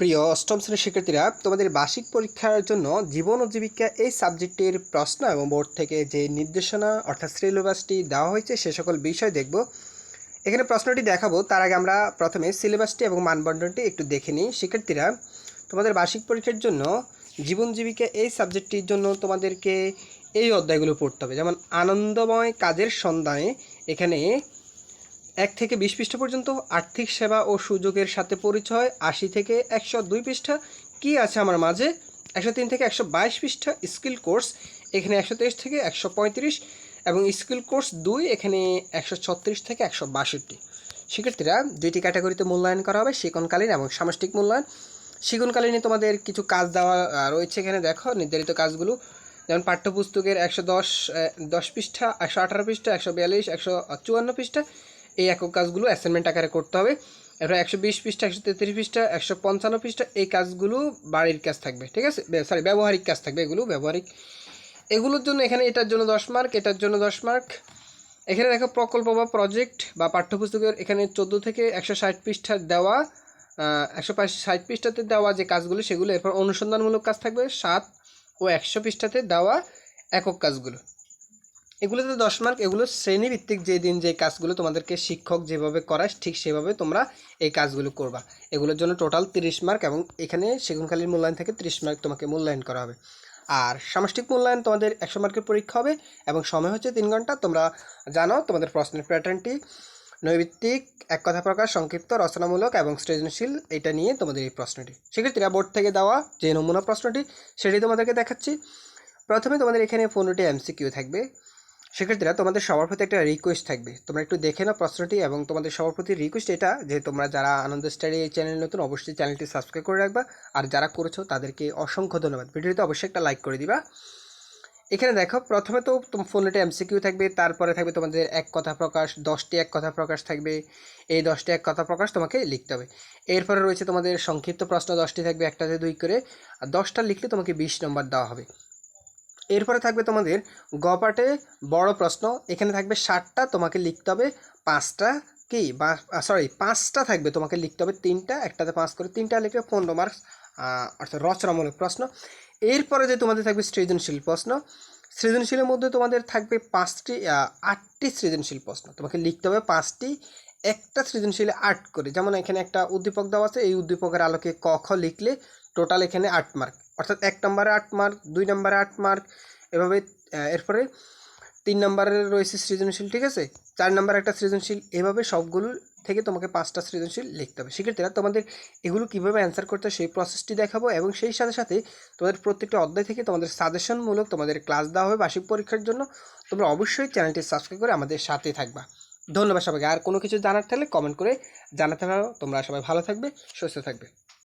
প্রিয় অষ্টম শ্রেণির শিক্ষার্থীরা, তোমাদের বার্ষিক পরীক্ষার জন্য জীবন ও জীবিকা এই সাবজেক্টের প্রশ্ন এবং বোর্ড থেকে যে নির্দেশনা, অর্থাৎ সিলেবাসটি দেওয়া হয়েছে, সে সকল বিষয় দেখব। এখানে প্রশ্নটি দেখাবো। তার আগে আমরা প্রথমে সিলেবাসটি এবং মানবন্টনটি একটু দেখে নিই। শিক্ষার্থীরা, তোমাদের বার্ষিক পরীক্ষার জন্য জীবন, জীবিকা এই সাবজেক্টটির জন্য তোমাদেরকে এই অধ্যায়গুলো পড়তে হবে। যেমন, আনন্দময় কাজের সন্ধানে এখানে এক থেকে বিশ পৃষ্ঠা পর্যন্ত আর্থিক সেবা ও সুযোগের সাথে পরিচয়, আশি থেকে একশো দুই পৃষ্ঠা। কী আছে আমার মাঝে? একশো তিন থেকে একশো বাইশ পৃষ্ঠা স্কিল কোর্স, এখানে একশো তেইশ থেকে একশো পঁয়ত্রিশ এবং স্কিল কোর্স দুই, এখানে একশো ছত্রিশ থেকে একশো বাষট্টি। শিক্ষার্থীরা দুইটি ক্যাটাগরিতে মূল্যায়ন করা হবে শিকনকালীন এবং সামষ্টিক মূল্যায়ন। শিকনকালীনে তোমাদের কিছু কাজ দেওয়া রয়েছে এখানে, দেখো নির্ধারিত কাজগুলো। যেমন পাঠ্যপুস্তকের একশো দশ দশ পৃষ্ঠা, একশো আঠারো পৃষ্ঠা, একশো বিয়াল্লিশ, একশো চুয়ান্ন পৃষ্ঠা। এই একক কাজগুলো অ্যাসাইনমেন্ট আকারে করতে হবে। এরপর একশো বিশ পৃষ্ঠা, একশো তেত্রিশ পৃষ্ঠা, একশো পঞ্চান্ন পৃষ্ঠা, এই কাজগুলো বাড়ির কাজ থাকবে, ঠিক আছে? সরি ব্যবহারিক কাজ থাকবে এগুলো, ব্যবহারিক। এগুলোর জন্য এখানে এটার জন্য দশ মার্ক এটার জন্য দশ মার্ক এখানে দেখো প্রকল্প বা প্রজেক্ট বা পাঠ্যপুস্তকের এখানে চোদ্দ থেকে একশো ষাট পৃষ্ঠা দেওয়া একশো ষাট পৃষ্ঠাতে দেওয়া যে কাজগুলো, সেগুলো এরপর অনুসন্ধানমূলক কাজ থাকবে, সাত ও একশো পৃষ্ঠাতে দেওয়া একক কাজগুলো। এগুলোতে দশ মার্ক এগুলো শ্রেণীভিত্তিক যে দিন যে কাজগুলো তোমাদেরকে শিক্ষক যেভাবে করায়, ঠিক সেভাবে তোমরা এই কাজগুলো করবা। এগুলোর জন্য টোটাল তিরিশ মার্ক এবং এখানে সেগুনখালির মূল্যায়ন থেকে তিরিশ মার্ক তোমাকে মূল্যায়ন করা হবে। আর সামষ্টিক মূল্যায়ন তোমাদের একশো মার্কের পরীক্ষা হবে এবং সময় হচ্ছে তিন ঘণ্টা। তোমরা জানো তোমাদের প্রশ্নের প্যাটার্নটি। নৈবিত্তিক এক কথা প্রকাশ, সংক্ষিপ্ত, রচনামূলক এবং সৃজনশীল, এটা নিয়ে তোমাদের এই প্রশ্নটি। সেক্ষেত্রে বোর্ড থেকে দেওয়া যে নমুনা প্রশ্নটি, সেটি তোমাদেরকে দেখাচ্ছি। প্রথমে তোমাদের এখানে পনেরোটি এমসিকিউ থাকবে। সেক্ষেত্রে তোমাদের সবার প্রতি একটা রিকোয়েস্ট থাকবে। তোমরা একটু দেখে নাও প্রশ্নটি এবং তোমাদের সবার প্রতি রিকোয়েস্ট এটা যে তোমরা যারা আনন্দ স্টাডি এই চ্যানেল নতুন, অবশ্যই চ্যানেলটি সাবস্ক্রাইব করে রাখবা। আর যারা করেছ, তাদেরকে অসংখ্য ধন্যবাদ। ভিডিওতে অবশ্যই একটা লাইক করে দিবা। এখানে দেখো, প্রথমে তো পনেরোটি এমসিকিউ থাকবে, তারপরে থাকবে তোমাদের এক কথা প্রকাশ, দশটি এক কথা প্রকাশ থাকবে। এই দশটি এক কথা প্রকাশ তোমাকে লিখতে হবে। এরপরে রয়েছে তোমাদের সংক্ষিপ্ত প্রশ্ন, দশটি থাকবে একটাতে দুই করে। আর দশটা লিখলে তোমাকে বিশ নম্বর দেওয়া হবে। এরপরে থাকবে তোমাদের গপাটে বড় প্রশ্ন, এখানে থাকবে ষাটটা তোমাকে লিখতে হবে পাঁচটা কি? বা সরি পাঁচটা থাকবে, তোমাকে লিখতে হবে তিনটা, একটাতে পাঁচ করে তিনটা লিখবে পনেরো মার্কস অর্থাৎ রচনামূলক প্রশ্ন। এরপরে যে তোমাদের থাকবে সৃজনশীল প্রশ্ন, সৃজনশীলের মধ্যে তোমাদের থাকবে পাঁচটি আটটি সৃজনশীল প্রশ্ন, তোমাকে লিখতে হবে পাঁচটি, একটা সৃজনশীলে আট করে। যেমন এখানে একটা উদ্দীপক দেওয়া আছে, এই উদ্দীপকের আলোকে ক, খ লিখলে টোটাল এখানে আট মার্ক। অর্থাৎ এক নম্বরে আট মার্ক, দুই নম্বরে আট মার্ক, এভাবে এরপরে তিন নম্বরের রয়েছে সৃজনশীল, ঠিক আছে? চার নম্বর একটা সৃজনশীল, এভাবে সবগুলো থেকে তোমাকে পাঁচটা সৃজনশীল লিখতে হবে। সেক্ষেত্রে তোমাদের এগুলো কীভাবে অ্যান্সার করতে সেই প্রসেসটি দেখাবো এবং সেই সাথে সাথে তোমাদের প্রত্যেকটা অধ্যায় থেকে তোমাদের সাজেশনমূলক তোমাদের ক্লাস দেওয়া হবে বার্ষিক পরীক্ষার জন্য। তোমরা অবশ্যই চ্যানেলটি সাবস্ক্রাইব করে আমাদের সাথে থাকবা। ধন্যবাদ সবাইকে। আর কোনো কিছু জানার থাকলে কমেন্ট করে জানাতে পারো। তোমরা সবাই ভালো থাকবে, সুস্থ থাকবে।